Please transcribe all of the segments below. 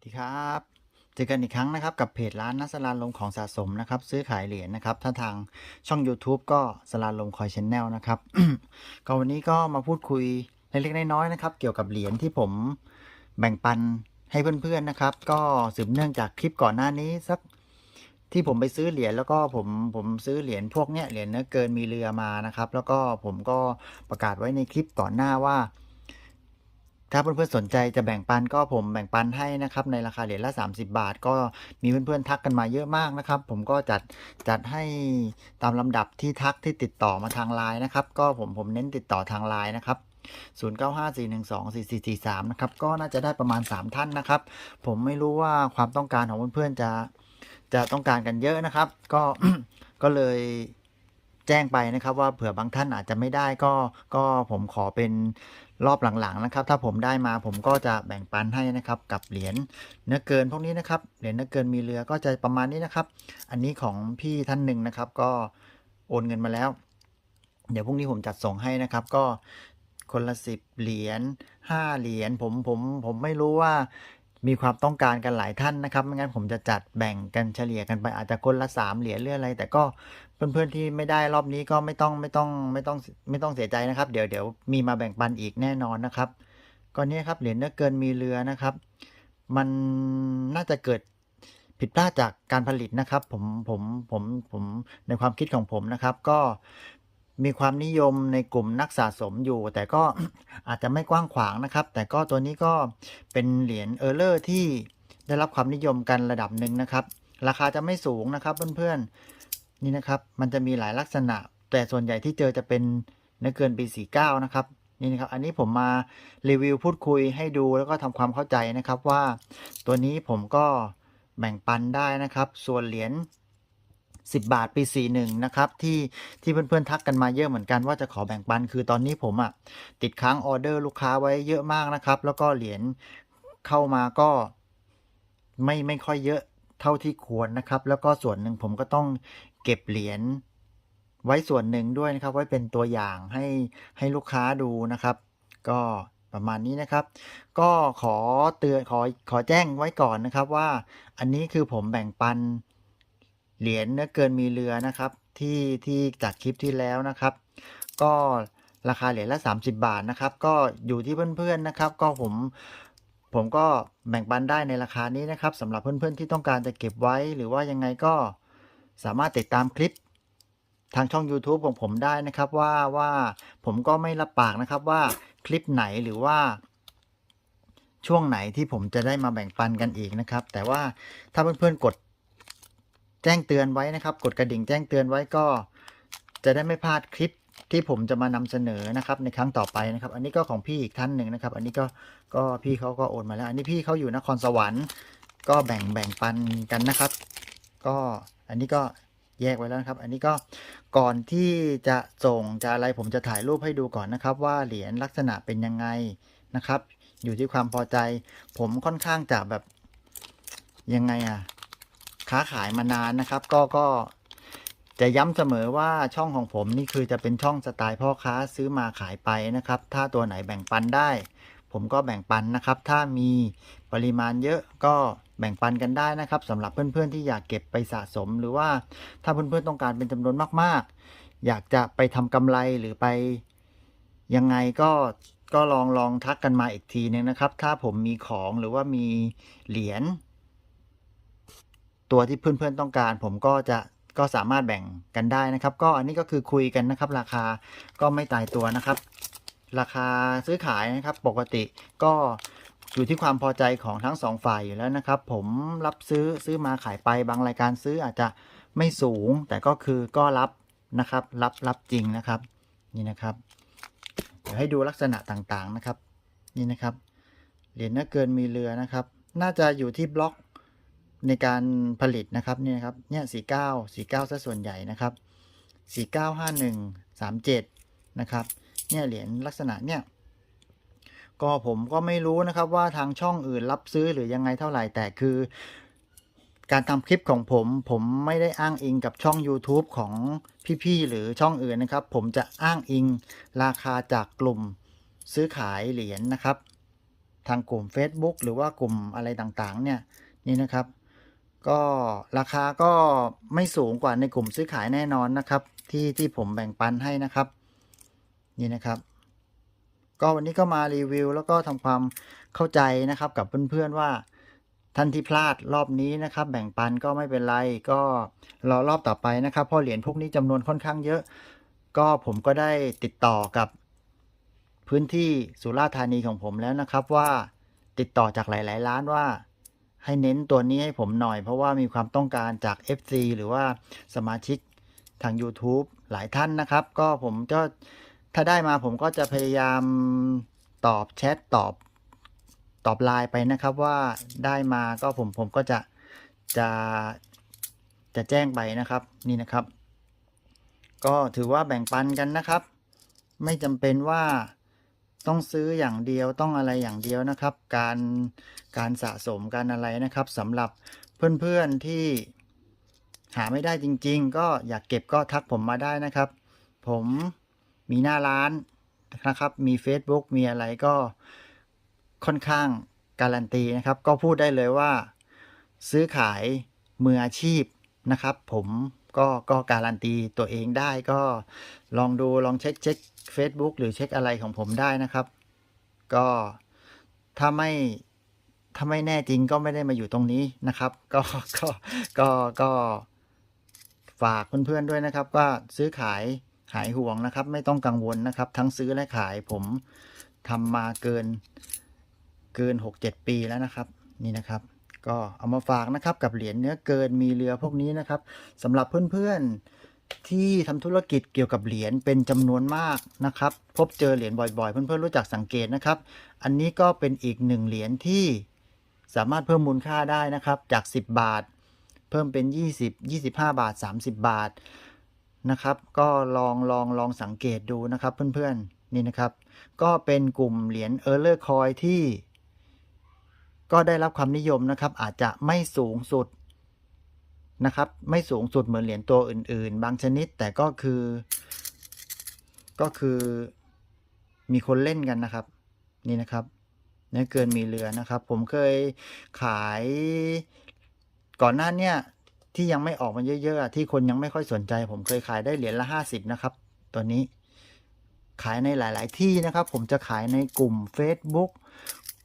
สวัสดีครับเจอกันอีกครั้งนะครับกับเพจร้านนัสลานลมของสะสมนะครับซื้อขายเหรียญนะครับถ้าทางช่อง YouTube ก็สลานลมคอยชแนลนะครับ ก็วันนี้ก็มาพูดคุยเล็กๆน้อยๆนะครับ เกี่ยวกับเหรียญที่ผมแบ่งปันให้เพื่อนๆนะครับ ก็สืบเนื่องจากคลิปก่อนหน้านี้สักที่ผมไปซื้อเหรียญแล้วก็ผมผมซื้อเหรียญพวกเนี้ยเหรียญเนื้อเกินมีเรือมานะครับ แล้วก็ผมก็ประกาศไว้ในคลิปก่อนหน้าว่า ถ้าเพื่อนๆสนใจจะแบ่งปันก็ผมแบ่งปันให้นะครับในราคาเหรียญละ 30 บาท ก็มีเพื่อนๆทักกันมาเยอะมากนะครับ ผมก็จัดจัดให้ตามลำดับที่ทักที่ติดต่อมาทางไลน์นะครับ ก็ผมผมเน้นติดต่อทางไลน์นะครับ0954124443นะครับก็น่าจะได้ประมาณ 3 ท่านนะครับ ผมไม่รู้ว่าความต้องการของเพื่อนๆจะจะต้องการกันเยอะนะครับ ก็ก็เลย แจ้งไปนะครับ ว่าเผื่อบางท่านอาจจะไม่ได้ก็ก็ผมขอเป็นรอบหลังๆนะครับ ถ้าผมได้มาผมก็จะแบ่งปันให้นะครับ กับเหรียญเนื้อเกินพวกนี้นะครับเหรียญเนื้อเกินมีเรือก็จะประมาณนี้นะครับ อันนี้ของพี่ท่านหนึ่งนะครับ ก็โอนเงินมาแล้ว เดี๋ยวพรุ่งนี้ผมจัดส่งให้นะครับ ก็คนละสิบเหรียญห้าเหรียญผมผมผมไม่รู้ว่ามีความต้องการกันหลายท่านนะครับไม่งั้นผมจะจัดแบ่งกันเฉลี่ยกันไปอาจจะคนละสามเหรียญหรืออะไร แต่ก็ เพื่อนๆที่ไม่ได้รอบนี้ก็ไม่ต้องไม่ต้องไม่ต้องไม่ต้องเสียใจนะครับ เดี๋ยวเดี๋ยวมีมาแบ่งปันอีกแน่นอนนะครับก็เนี้ครับเหรียญเนื้อเกินมีเรือนะครับ มันน่าจะเกิดผิดพลาดจากการผลิตนะครับ ผมผมผมผมในความคิดของผมนะครับ ก็มีความนิยมในกลุ่มนักสะสมอยู่ แต่ก็อาจจะไม่กว้างขวางนะครับ แต่ก็ตัวนี้ก็เป็นเหรียญเออร์เลอร์ที่ได้รับความนิยมกันระดับหนึ่งนะครับ ราคาจะไม่สูงนะครับเพื่อนๆ นี่นะครับมันจะมีหลายลักษณะ แต่ส่วนใหญ่ที่เจอจะเป็นเนื้อเกินปี 49 นะครับนี่นะครับอันนี้ผมมารีวิวพูดคุยให้ดูแล้วก็ทำความเข้าใจนะครับว่าตัวนี้ผมก็แบ่งปันได้นะครับ ส่วนเหรียญ10 บาทปี 41 นะครับ ที่ที่เพื่อนๆทักกันมาเยอะเหมือนกันว่าจะขอแบ่งปันคือตอนนี้ผมอะ่ะติดค้างออเดอร์ลูกค้าไว้เยอะมากนะครับ แล้วก็เหรียญเข้ามาก็ไม่ไม่ค่อยเยอะเท่าที่ควรนะครับ แล้วก็ส่วนหนึ่งผมก็ต้อง เก็บเหรียญไว้ส่วนหนึ่งด้วยนะครับ ไว้เป็นตัวอย่างให้ให้ลูกค้าดูนะครับ ก็ประมาณนี้นะครับ ก็ขอเตือนขอขอแจ้งไว้ก่อนนะครับว่าอันนี้คือผมแบ่งปันเหรียญเนื้อเกินมีเรือนะครับที่ที่จากคลิปที่แล้วนะครับ ก็ราคาเหรียญละ 30 บาทนะครับ ก็อยู่ที่เพื่อนๆนะครับ ก็ผมผมก็แบ่งปันได้ในราคานี้นะครับสำหรับเพื่อนๆที่ต้องการจะเก็บไว้หรือว่ายังไงก็ สามารถติดตามคลิปทางช่อง YouTube ของผมได้นะครับว่าว่าผมก็ไม่รับปากนะครับว่าคลิปไหนหรือว่า ช่วงไหนที่ผมจะได้มาแบ่งปันกันอีกนะครับ แต่ว่าถ้าเพื่อนๆกดแจ้งเตือนไว้นะครับ กดกระดิ่งแจ้งเตือนไว้ก็ จะได้ไม่พลาดคลิปที่ผมจะมานำเสนอนะครับในครั้งต่อไปนะครับ อันนี้ก็ของพี่อีกท่านหนึ่งนะครับ อันนี้ก็ก็พี่เขาก็โอนมาแล้ว อันนี้พี่เขาอยู่นครสวรรค์ ก็แบ่งแบ่งปันกันนะครับ ก็ อันนี้ก็แยกไว้แล้วนะครับ อันนี้ก็ก่อนที่จะส่งจะอะไรผมจะถ่ายรูปให้ดูก่อนนะครับ ว่าเหรียญลักษณะเป็นยังไงนะครับ อยู่ที่ความพอใจ ผมค่อนข้างจะแบบยังไงอะค้าขายมานานนะครับ ก็ก็จะย้ำเสมอว่าช่องของผมนี่คือจะเป็นช่องสไตล์พ่อค้าซื้อมาขายไปนะครับ ถ้าตัวไหนแบ่งปันได้ ผมก็แบ่งปันนะครับ ถ้ามีปริมาณเยอะก็ แบ่งปันกันได้นะครับสำหรับเพื่อนๆที่อยากเก็บไปสะสม หรือว่าถ้าเพื่อนๆต้องการเป็นจำนวนมากๆ อยากจะไปทำกำไรหรือไปยังไงก็ก็ลองลองทักกันมาอีกทีนึงนะครับ ถ้าผมมีของหรือว่ามีเหรียญตัวที่เพื่อนๆต้องการ ผมก็จะก็สามารถแบ่งกันได้นะครับ ก็อันนี้ก็คือคุยกันนะครับ ราคาก็ไม่ตายตัวนะครับ ราคาซื้อขายนะครับ ปกติก็ อยู่ที่ความพอใจของทั้งสองฝ่ายอยู่แล้วนะครับ ผมรับซื้อซื้อมาขายไปบางรายการซื้ออาจจะไม่สูง แต่ก็คือก็รับนะครับ รับรับจริงนะครับ นี่นะครับ เดี๋ยวให้ดูลักษณะต่างๆนะครับ นี่นะครับ เหรียญนื้อเกินมีเรือนะครับ น่าจะอยู่ที่บล็อกในการผลิตนะครับนี่นะครับเนี่ยสี่เก้าสี่เก้าซะส่วนใหญ่นะครับสี่เก้าห้าหนึ่งสามเจ็ดนะครับ เนี่ยเหรียญลักษณะเนี่ย ก็ผมก็ไม่รู้นะครับว่าทางช่องอื่นรับซื้อหรือยังไงเท่าไหร่แต่คือ การทำคลิปของผม ผมไม่ได้อ้างอิงกับช่อง YouTube ของพี่ๆหรือช่องอื่นนะครับ ผมจะอ้างอิงราคาจากกลุ่มซื้อขายเหรียญนะครับ ทางกลุ่ม Facebook หรือว่ากลุ่มอะไรต่างๆ เนี่ยนี่นะครับ ก็ราคาก็ไม่สูงกว่าในกลุ่มซื้อขายแน่นอนนะครับ ที่ที่ผมแบ่งปันให้นะครับ นี่นะครับ ก็วันนี้ก็มารีวิว แล้วก็ทำความเข้าใจนะครับกับเพื่อนๆว่าท่านที่พลาดรอบนี้นะครับ แบ่งปันก็ไม่เป็นไรก็รอรอบต่อไปนะครับเพราะเหรียญพวกนี้จำนวนค่อนข้างเยอะ ก็ผมก็ได้ติดต่อกับพื้นที่สุราษฎร์ธานีของผมแล้วนะครับว่าติดต่อจากหลาย ๆ ร้านว่าให้เน้นตัวนี้ให้ผมหน่อย เพราะว่ามีความต้องการจาก FC หรือว่าสมาชิกทาง YouTube หลายท่านนะครับ ก็ผมก็ ถ้าได้มาผมก็จะพยายามตอบแชทตอบตอบไลน์ไปนะครับว่าได้มาก็ผมผมก็จะจะจะแจ้งไปนะครับนี่นะครับ ก็ถือว่าแบ่งปันกันนะครับ ไม่จำเป็นว่าต้องซื้ออย่างเดียวต้องอะไรอย่างเดียวนะครับ การการสะสมการอะไรนะครับสำหรับเพื่อนๆที่หาไม่ได้จริง ๆ ก็อยากเก็บก็ทักผมมาได้นะครับ ผม มีหน้าร้านนะครับ มี Facebook มีอะไรก็ค่อนข้างการันตีนะครับ ก็พูดได้เลยว่า ซื้อขายมืออาชีพนะครับ ผมก็ก็การันตีตัวเองได้ก็ลองดูลองเช็คเช็ค Facebook หรือเช็คอะไรของผมได้นะครับ ก็ถ้าไม่ถ้าไม่แน่จริงก็ไม่ได้มาอยู่ตรงนี้นะครับ ก็ก็ก็ก็ฝากเพื่อนๆด้วยนะครับว่าซื้อขาย หายห่วงนะครับ ไม่ต้องกังวลนะครับ ทั้งซื้อและขายผมทำมาเกินเกิน 6-7 ปีแล้วนะครับ นี่นะครับก็เอามาฝากนะครับกับเหรียญเนื้อเกินมีเรือพวกนี้นะครับสำหรับเพื่อนๆที่ทำธุรกิจเกี่ยวกับเหรียญเป็นจำนวนมากนะครับ พบเจอเหรียญบ่อยๆ เพื่อนๆรู้จักสังเกตนะครับ อันนี้ก็เป็นอีกหนึ่งเหรียญที่สามารถเพิ่มมูลค่าได้นะครับ จาก 10 บาท เพิ่มเป็น 20 25 บาท 30 บาท นะครับ ก็ลองลองลองสังเกตดูนะครับเพื่อนๆนี่นะครับ ก็เป็นกลุ่มเหรียญเออร์เลอร์คอยที่ ก็ได้รับความนิยมนะครับ อาจจะไม่สูงสุดนะครับ ไม่สูงสุดเหมือนเหรียญตัวอื่น ๆ บางชนิดแต่ก็คือ ก็คือมีคนเล่นกันนะครับ นี่นะครับเนื้อเกินมีเรือนะครับ ผมเคยขายก่อนหน้าเนี้ย ที่ยังไม่ออกมาเยอะๆที่คนยังไม่ค่อยสนใจ ผมเคยขายได้เหรียญละห้าสิบนะครับ ตัวนี้ขายในหลาย ๆ ที่นะครับ ผมจะขายในกลุ่ม Facebook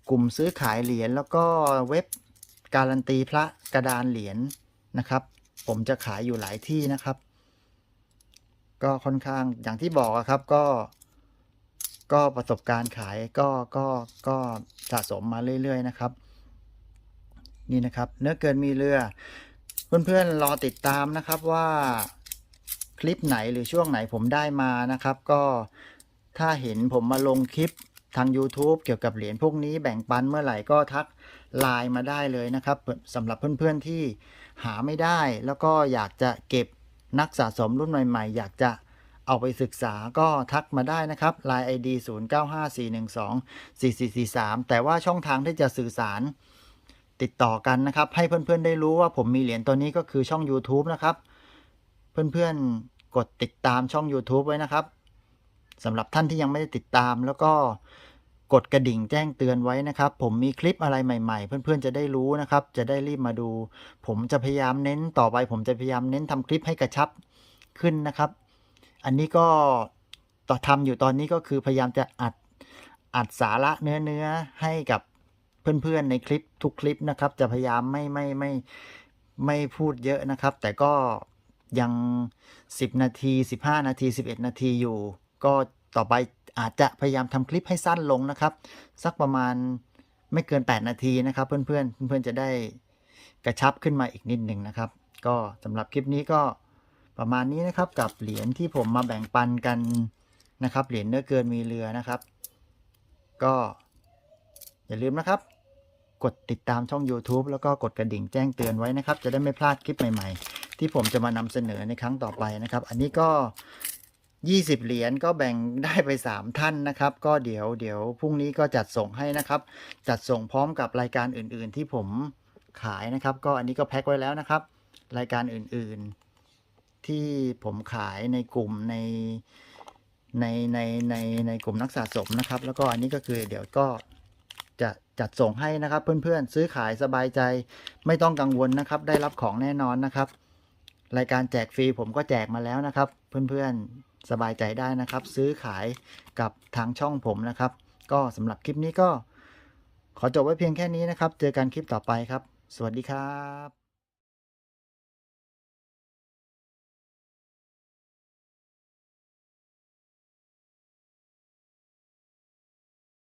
กลุ่มซื้อขายเหรียญแล้วก็เว็บการันตีพระกระดานเหรียญนะครับ ผมจะขายอยู่หลายที่นะครับ ก็ค่อนข้างอย่างที่บอกครับก็ ก็ประสบการณ์ขายก็ก็ก็สะสมมาเรื่อย ๆ นะครับ นี่นะครับ เนื้อเกินมีเรือ เพื่อนๆรอติดตามนะครับว่าคลิปไหนหรือช่วงไหนผมได้มานะครับ ก็ถ้าเห็นผมมาลงคลิปทาง YouTube เกี่ยวกับเหรียญพวกนี้แบ่งปันเมื่อไหร่ก็ทักไลน์มาได้เลยนะครับสำหรับเพื่อนๆที่หาไม่ได้ แล้วก็อยากจะเก็บนักสะสมรุ่นใหม่ๆ อยากจะเอาไปศึกษาก็ทักมาได้นะครับ Line ID 0954124443 แต่ว่าช่องทางที่จะสื่อสาร ติดต่อกันนะครับ ให้เพื่อนๆได้รู้ว่าผมมีเหรียญตัวนี้ก็คือช่อง YouTube นะครับ เพื่อนๆกดติดตามช่อง YouTube ไว้นะครับสำหรับท่านที่ยังไม่ได้ติดตามแล้วก็กดกระดิ่งแจ้งเตือนไว้นะครับ ผมมีคลิปอะไรใหม่ๆ เพื่อนๆจะได้รู้นะครับ จะได้รีบมาดู ผมจะพยายามเน้นต่อไป ผมจะพยายามเน้นทำคลิปให้กระชับขึ้นนะครับ อันนี้ก็ต่อทำอยู่ตอนนี้ก็คือพยายามจะอัดอัดสาระเนื้อเนื้อให้กับ เพื่อนๆในคลิปทุกคลิปนะครับ จะพยายามไม่ไม่ไม่ไม่พูดเยอะนะครับ แต่ก็ยัง 10 นาที 15 นาที 11 นาทีอยู่ ก็ต่อไปอาจจะพยายามทำคลิปให้สั้นลงนะครับ สักประมาณไม่เกิน 8 นาทีนะครับ เพื่อนๆเพื่อนๆจะได้กระชับขึ้นมาอีกนิดหนึ่งนะครับ ก็สำหรับคลิปนี้ก็ประมาณนี้นะครับกับเหรียญที่ผมมาแบ่งปันกันนะครับ เหรียญเนื้อเกินมีเรือนะครับ ก็อย่าลืมนะครับ กดติดตามช่อง YouTube แล้วก็กดกระดิ่งแจ้งเตือนไว้นะครับ จะได้ไม่พลาดคลิปใหม่ๆ ที่ผมจะมานำเสนอในครั้งต่อไปนะครับ อันนี้ก็ 20 เหรียญก็แบ่งได้ไป 3 ท่านนะครับ ก็เดี๋ยวเดี๋ยวพรุ่งนี้ก็จัดส่งให้นะครับ จัดส่งพร้อมกับรายการอื่น ๆ ที่ผมขายนะครับ ก็อันนี้ก็แพ็คไว้แล้วนะครับ รายการอื่นๆ ที่ผมขายในกลุ่มในในในในในกลุ่มนักสะสมนะครับ แล้วก็อันนี้ก็คือเดี๋ยวก็ จัดส่งให้นะครับ เพื่อนๆ ซื้อขายสบายใจไม่ต้องกังวลนะครับ ได้รับของแน่นอนนะครับ รายการแจกฟรีผมก็แจกมาแล้วนะครับ เพื่อนๆสบายใจได้นะครับ ซื้อขายกับทางช่องผมนะครับ ก็สำหรับคลิปนี้ก็ ขอจบไว้เพียงแค่นี้นะครับ เจอกันคลิปต่อไปครับ สวัสดีครับ